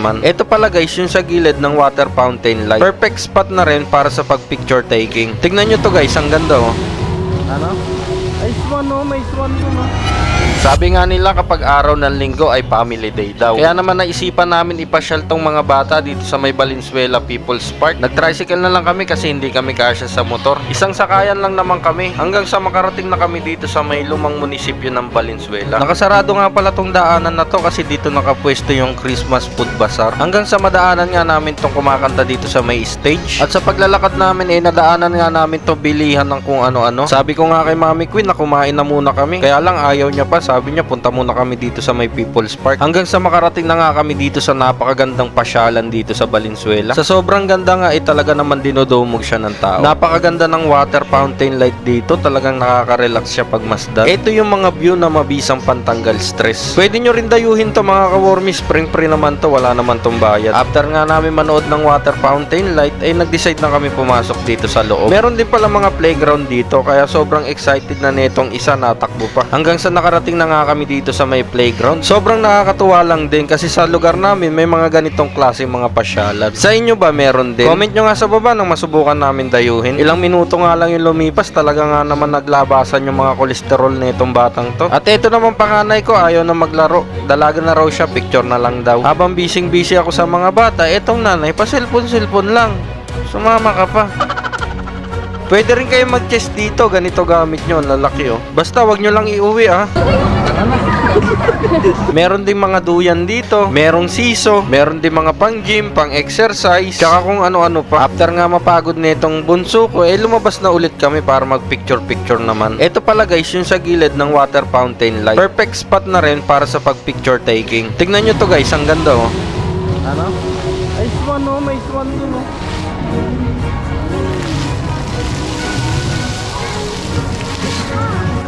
man. Ito pala guys, yung sa gilid ng water fountain light. Perfect spot na rin para sa pag picture taking. Tignan nyo to guys, ang ganda oh. Ano? Ay, swan no, may swan no. no. Sabi nga nila kapag araw ng linggo ay family day daw. Kaya naman naisipan namin ipasyal tong mga bata dito sa may Valenzuela People's Park. Nag-tricycle na lang kami kasi hindi kami kasya sa motor. Isang sakayan lang naman kami hanggang sa makarating na kami dito sa may lumang munisipyo ng Valenzuela. Nakasarado nga pala tong daanan na to kasi dito nakapwesto yung Christmas food bazaar. Hanggang sa madaanan nga namin tong kumakanta dito sa may stage. At sa paglalakad namin eh nadaanan nga namin to bilihan ng kung ano-ano. Sabi ko nga kay Mami Queen na kumain na muna kami. Kaya lang ayaw niya pa. Sabi niya punta muna kami dito sa may People's Park. Hanggang sa makarating na nga kami dito sa napakagandang pasyalan dito sa Valenzuela. Sa sobrang ganda nga eh talaga naman dinodumog siya ng tao. Napakaganda ng water fountain light dito. Talagang nakaka-relax siya pag masdan. Ito yung mga view na mabisang pantanggal stress. Pwede nyo rin dayuhin to mga kawormi. Spring free naman to. Wala naman tong bayad. After nga namin manood ng water fountain light ay nag-decide na kami pumasok dito sa loob. Meron din pala mga playground dito kaya sobrang excited na netong isa natakbo pa. Hanggang sa nakarating na nga kami dito sa may playground. Sobrang nakakatuwa lang din kasi sa lugar namin may mga ganitong klase mga pasyalan. Sa inyo ba meron din? Comment nyo nga sa baba nang masubukan namin dayuhin. Ilang minuto nga lang yung lumipas talaga nga naman naglabasan yung mga kolesterol nitong batang to. At ito naman panganay ko ayaw na maglaro. Dalaga na raw siya, picture na lang daw. Habang bising busy ako sa mga bata, etong nanay pa cellphone cellphone lang. Sumama ka pa. Pwede rin kayo mag-chess dito, ganito gamit nyo, lalaki oh. Basta wag nyo lang iuwi ah. meron din mga duyan dito, merong siso, meron din mga pang gym, pang exercise, tsaka kung ano-ano pa. After nga mapagod nitong bunso ko, eh lumabas na ulit kami para mag picture picture naman. Ito pala guys, yung sa gilid ng water fountain light. Perfect spot na rin para sa pag picture taking. Tignan nyo to guys, ang ganda oh. Ano? Ay, swan no, may swan dun no.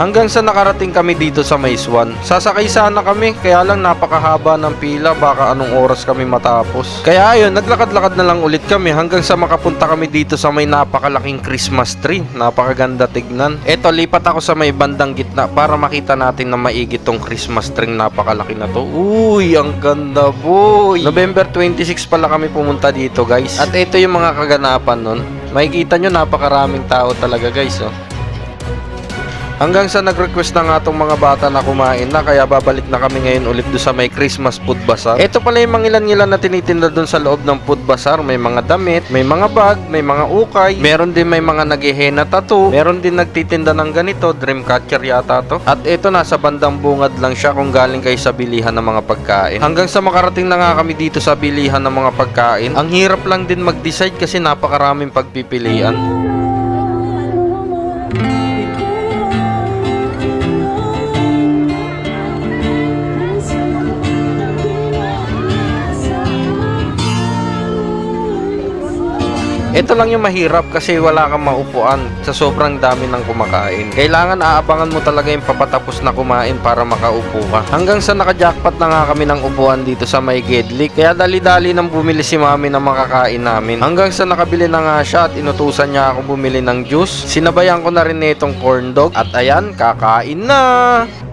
Hanggang sa nakarating kami dito sa Maiswan. Sasakay sana kami, kaya lang napakahaba ng pila, baka anong oras kami matapos. Kaya ayun, naglakad-lakad na lang ulit kami hanggang sa makapunta kami dito sa may napakalaking Christmas tree. Napakaganda tignan. Eto, lipat ako sa may bandang gitna para makita natin na maigi tong Christmas tree napakalaki na to. Uy, ang ganda boy! November 26 pala kami pumunta dito guys. At ito yung mga kaganapan nun. Makikita nyo napakaraming tao talaga guys oh. Hanggang sa nag-request na nga tong mga bata na kumain na kaya babalik na kami ngayon ulit do sa may Christmas food bazaar. Ito pala yung mga ilan-ilan na tinitinda doon sa loob ng food bazaar. May mga damit, may mga bag, may mga ukay, meron din may mga naghihena tattoo, meron din nagtitinda ng ganito, dream catcher yata to. At ito nasa bandang bungad lang siya kung galing kayo sa bilihan ng mga pagkain. Hanggang sa makarating na nga kami dito sa bilihan ng mga pagkain, ang hirap lang din mag-decide kasi napakaraming pagpipilian. Ito lang yung mahirap kasi wala kang maupuan sa sobrang dami ng kumakain. Kailangan aabangan mo talaga yung papatapos na kumain para makaupo ka. Hanggang sa nakajackpot na nga kami ng upuan dito sa may Gedlik. Kaya dali-dali nang bumili si mami ng makakain namin. Hanggang sa nakabili na nga siya at inutusan niya ako bumili ng juice. Sinabayan ko na rin nitong corn dog. At ayan, kakain na!